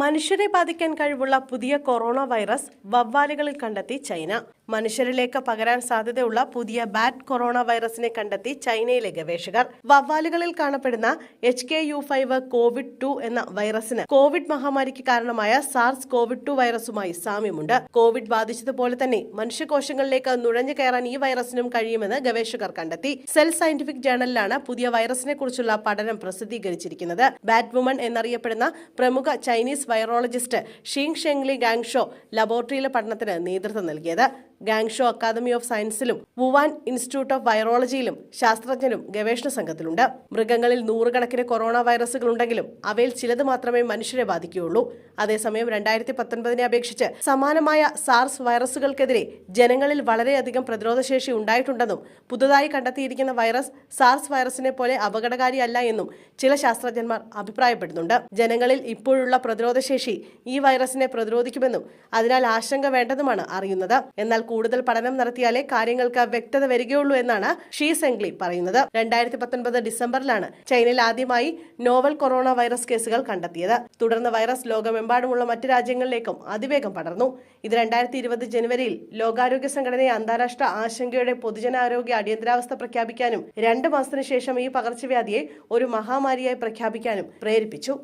മനുഷ്യരെ ബാധിക്കാൻ കഴിവുള്ള പുതിയ കൊറോണ വൈറസ് വവ്വാലുകളിൽ കണ്ടെത്തി ചൈന. മനുഷ്യരിലേക്ക് പകരാൻ സാധ്യതയുള്ള പുതിയ ബാറ്റ് കൊറോണ വൈറസിനെ കണ്ടെത്തി ചൈനയിലെ ഗവേഷകർ. വവ്വാലുകളിൽ കാണപ്പെടുന്ന H K U five COVID two എന്ന വൈറസിന് കോവിഡ് മഹാമാരിക്ക് കാരണമായ സാർസ് കോവിഡ് ടു വൈറസുമായി സാമ്യമുണ്ട്. കോവിഡ് ബാധിച്ചതുപോലെ തന്നെ മനുഷ്യകോശങ്ങളിലേക്ക് നുഴഞ്ഞു കയറാൻ ഈ വൈറസിനും കഴിയുമെന്ന് ഗവേഷകർ കണ്ടെത്തി. സെൽ സയന്റിഫിക് ജേണലിലാണ് പുതിയ വൈറസിനെ കുറിച്ചുള്ള പഠനം പ്രസിദ്ധീകരിച്ചിരിക്കുന്നത്. ബാറ്റ് വുമൺ എന്നറിയപ്പെടുന്ന പ്രമുഖ Chinese virologist Shi Zhengli Guangzhou ലബോറട്ടറിയിലെ പഠനത്തിന് നേതൃത്വം നൽകിയത്. ഗാങ്ഷോ അക്കാദമി ഓഫ് സയൻസിലും വുവാൻ ഇൻസ്റ്റിറ്റ്യൂട്ട് ഓഫ് വൈറോളജിയിലും ശാസ്ത്രജ്ഞരും ഗവേഷണ സംഘത്തിലുണ്ട്. മൃഗങ്ങളിൽ നൂറുകണക്കിന് കൊറോണ വൈറസുകൾ ഉണ്ടെങ്കിലും അവയിൽ ചിലത് മാത്രമേ മനുഷ്യരെ ബാധിക്കുകയുള്ളൂ. അതേസമയം രണ്ടായിരത്തി പത്തൊൻപതിനെ അപേക്ഷിച്ച് സമാനമായ സാർസ് വൈറസുകൾക്കെതിരെ ജനങ്ങളിൽ വളരെയധികം പ്രതിരോധശേഷി ഉണ്ടായിട്ടുണ്ടെന്നും പുതുതായി കണ്ടെത്തിയിരിക്കുന്ന വൈറസ് സാർസ് വൈറസിനെ പോലെ അപകടകാരിയല്ല എന്നും ചില ശാസ്ത്രജ്ഞന്മാർ അഭിപ്രായപ്പെടുന്നുണ്ട്. ജനങ്ങളിൽ ഇപ്പോഴുള്ള പ്രതിരോധശേഷി ഈ വൈറസിനെ പ്രതിരോധിക്കുമെന്നും അതിനാൽ ആശങ്ക വേണ്ടെന്നുമാണ് അറിയുന്നത്. എന്നാൽ കൂടുതൽ പഠനം നടത്തിയാലേ കാര്യങ്ങൾക്ക് വ്യക്തത വരികയുള്ളൂ എന്നാണ് ഷീ സെംഗ്ലി പറയുന്നത്. രണ്ടായിരത്തി പത്തൊൻപത് ഡിസംബറിലാണ് ചൈനയിൽ ആദ്യമായി നോവൽ കൊറോണ വൈറസ് കേസുകൾ കണ്ടെത്തിയത്. തുടർന്ന് വൈറസ് ലോകമെമ്പാടുമുള്ള മറ്റ് രാജ്യങ്ങളിലേക്കും അതിവേഗം പടർന്നു. ഇത് രണ്ടായിരത്തി ഇരുപത് ജനുവരിയിൽ ലോകാരോഗ്യ സംഘടനയെ അന്താരാഷ്ട്ര ആശങ്കയുടെ പൊതുജനാരോഗ്യ അടിയന്തരാവസ്ഥ പ്രഖ്യാപിക്കാനും രണ്ട് മാസത്തിനു ശേഷം ഈ പകർച്ചവ്യാധിയെ ഒരു മഹാമാരിയായി പ്രഖ്യാപിക്കാനും പ്രേരിപ്പിച്ചു.